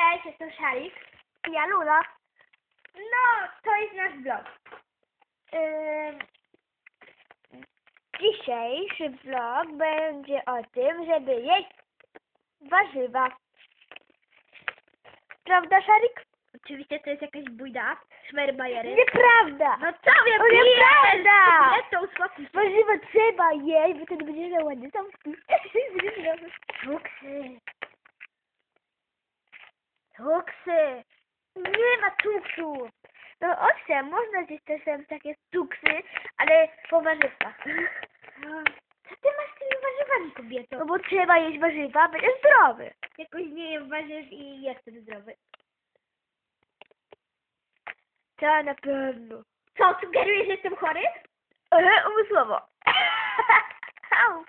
Cześć, jestem Szarik. Ja Luna. No, to jest nasz blog. Ym, dzisiejszy vlog będzie o tym, żeby jeść warzywa. Prawda, Szarik? Oczywiście to jest jakaś bujda, szmerbajery. Nieprawda! No co wiem, To nieprawda! Nie to uspokój się. Warzywa trzeba jeść, bo wtedy będziesz miał ładny tam Cuksy. Cuksy. Nie ma cukru. No owszem, można zjeść też tam takie cuksy, ale po warzywkach. Co ty masz z tymi warzywami, kobieto? No bo trzeba jeść warzywa, będziesz zdrowy. Jakoś nie jem warzyw i jestem zdrowy. To na pewno. Co, sugerujesz, że jestem chory? Ehe, umysłowo. Au.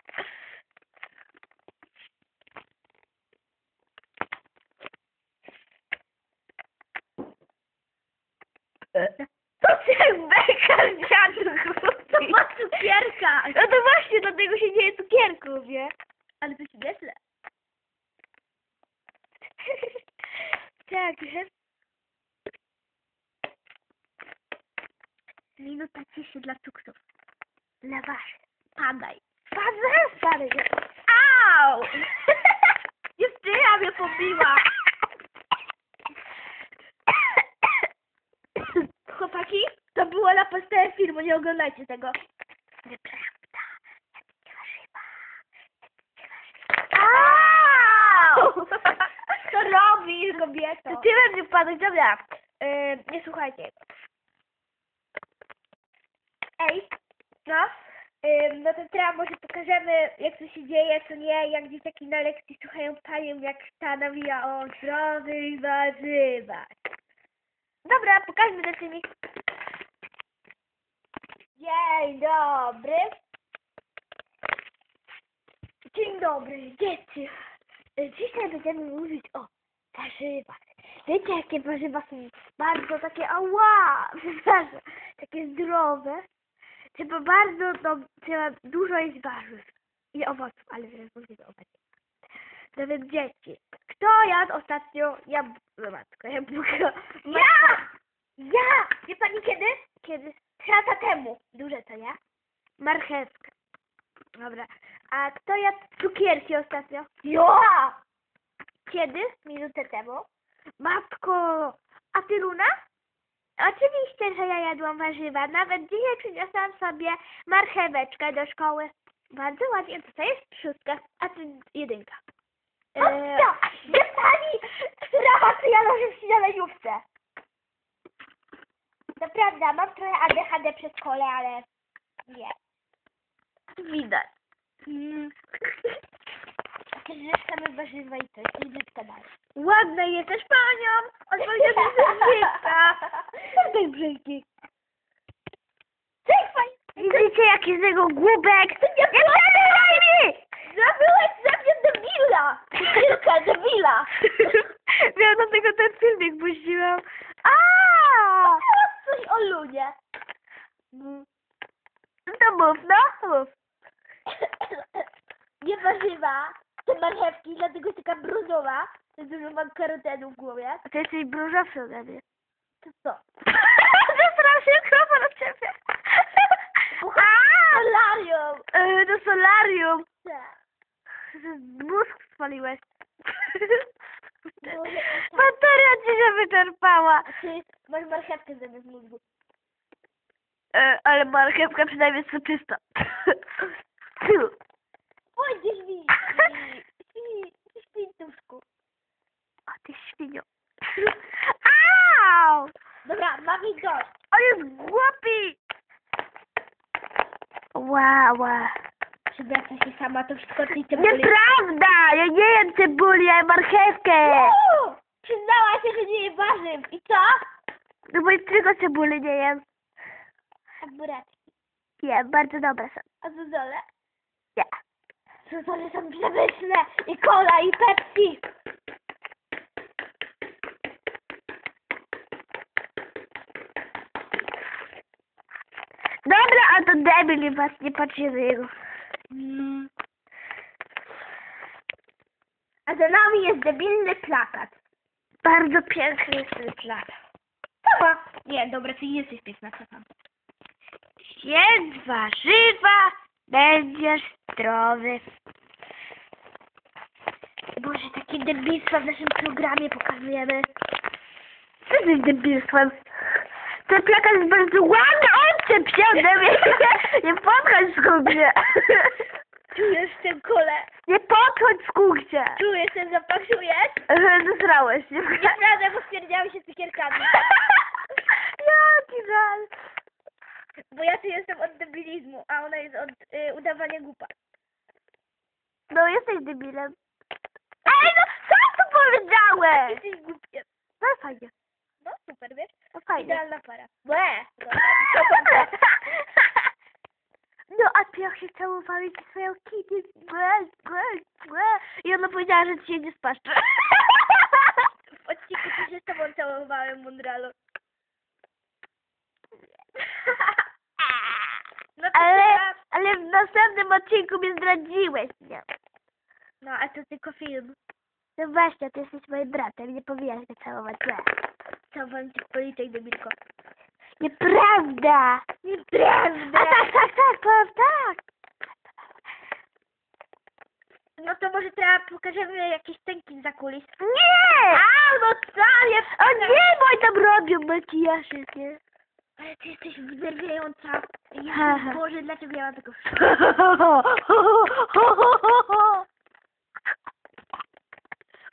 To się beka dziadu To ma cukierka. No to właśnie, dlatego się dzieje cukierków, nie? Ale to się nie źle. tak? Minuta ciszy dla cuksów. Dla warzyw. Padaj. Bardzo stary. Au! Dziewczyna mnie pobiła. Chłopaki, to było na podstawie filmu, nie oglądajcie tego. Nieprawda. Au! Co robisz, kobieto? To ty we mnie wpadłeś, dobra. Yy, nie słuchajcie. Ej, No? no to teraz może pokażemy, jak to się dzieje, co nie, jak dzieciaki na lekcji słuchają panią, jak ta nawija o zdrowych warzywach. Dobra, pokażmy ten filmik. Dzień dobry. Dzień dobry, dzieci. Dzisiaj będziemy mówić o warzywach. Wiecie, jakie warzywa są bardzo takie, ała, przepraszam, takie zdrowe? Trzeba bardzo, no, trzeba dużo jeść warzyw i owoców, ale teraz mówię o owocach. No więc dzieci, kto jadł ostatnio jab... no matko, jabłko? Ja! Ja! Wie pani kiedy? Kiedy? Lata temu. Duże to nie? Marchewka. Dobra. A kto jadł cukierki ostatnio? Ja! Kiedy? Minutę temu. Matko! A ty Luna? Oczywiście, że ja jadłam warzywa. Nawet dzisiaj przyniosłam sobie marcheweczkę do szkoły. Bardzo ładnie. To jest szóstka, a ty jedynka. Eee, Ostra! Wie pani, która was ja noszę w śniadaniówce? Naprawdę, mam trochę ADHD przez szkole, ale nie. widać. Mm. Że same warzywa i coś, i brzydka dalej. Ładna jesteś panią! Odpowiedział, że jesteś brzydka. Co ty brzydki? Pani! Widzicie jaki z niego głupek? Nie przerywaj mi! Zabyłeś ze mnie debila! Kilka debila! Ja do tego ten filmik puściłam. A! Teraz coś o ludzie. No to mów, no mów. Nie warzywa, te marchewki, dlatego jest taka brudnowa, że dużo mam karotenu w głowie. A ty jesteś brązowszy ode mnie. To co? Zesrał się mikrofon od ciebie. Solarium! E, Do solarium. Tak. Mózg spaliłeś. Tak. Bateria ci się wyczerpała. A ty masz marchewkę zamiast mózgu. E, ale marchewka przynajmniej jest soczysta. Mi! Śpi, śpi, duszku. O ty świnio. Au! Ich dość. On jest głupi! Wow, wow. Przywraca się sama, to wszystko tej cebuli. Nieprawda! Ja nie jem cebuli, ja jem marchewkę! Uuu! Przyznała się, że nie je warzyw. I co? No bo tylko cebuli nie jem. A buraczki. Jem, bardzo dobre są. A zozole? Nie. Zozole są przepyszne. I cola, i Pepsi. Dobra, a to debil was nie jego. Mm. A za nami jest debilny plakat. bardzo piękny sytlar. Dobra. Nie, dobra, ty jesteś piękna, co tam? Jedz warzywa, będziesz zdrowy. Boże, takie debilstwa w naszym programie pokazujemy. Co tym debilstwem? Ten plakat jest bardzo ładny, się ode mnie. Nie podchodź skugcie. Czujesz ten kole? Nie podchodź skugcie. Czujesz ten zapach, czujesz? Zesrałeś się. Nieprawda, bo stwierdziłam się cukierkami. Jaki żal. Bo ja tu jestem od debilizmu, a ona jest od y, udawania głupa. No jesteś debilem. Ej, no co tu powiedziałeś? Jesteś głupiem. No fajnie, No super, wiesz? no fajnie. Idealna para. Łe! No ze swoją kitty. I ona powiedziała, że ci się nie spaszczy. W odcinku też się z tobą całowałem, Mondralo. No to Ale, teraz- ale w następnym odcinku mnie zdradziłeś, nie? No, a to tylko film. No właśnie, ty jesteś moim bratem, nie powinieneś mnie całować. Nie. Całowałem cię w policzek, debilko. Nieprawda! Nieprawda! A tak, tak, tak, tak. No to może teraz pokażemy jakieś tęki za kulis. Nie! A, no co? Nie, O nie, bo tam robią makijaż, nie? Ale ty jesteś wnerwiająca. Ja. Boże, dlaczego ja mam tego...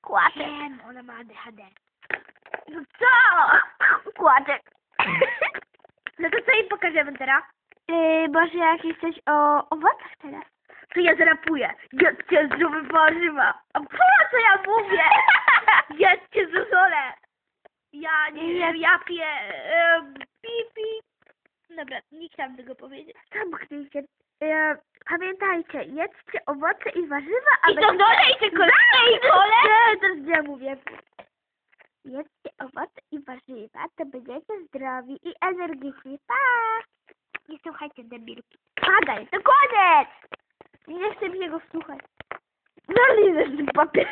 Kłaczek. Wiem, ona ma ADHD. No co? Kłaczek. No to co im pokażemy teraz? Yy, może jakieś coś o owocach teraz? To ja zarapuję. Jedzcie zdrowe warzywa. A po co ja mówię? Jedzcie zozole. Ja nie Ja- ja piję. E, pipi. Dobra, nie chciałam tego powiedzieć. Zamknijcie. E, pamiętajcie, jedzcie owoce i warzywa, a I to dolejcie kolejne i kole. Nie, teraz ja mówię. Jedzcie owoce i warzywa, to będziecie zdrowi i energiczni. Pa! Nie słuchajcie debilki. Padaj, to koniec! Nie chcę mi jego słuchać. Nie ten papier.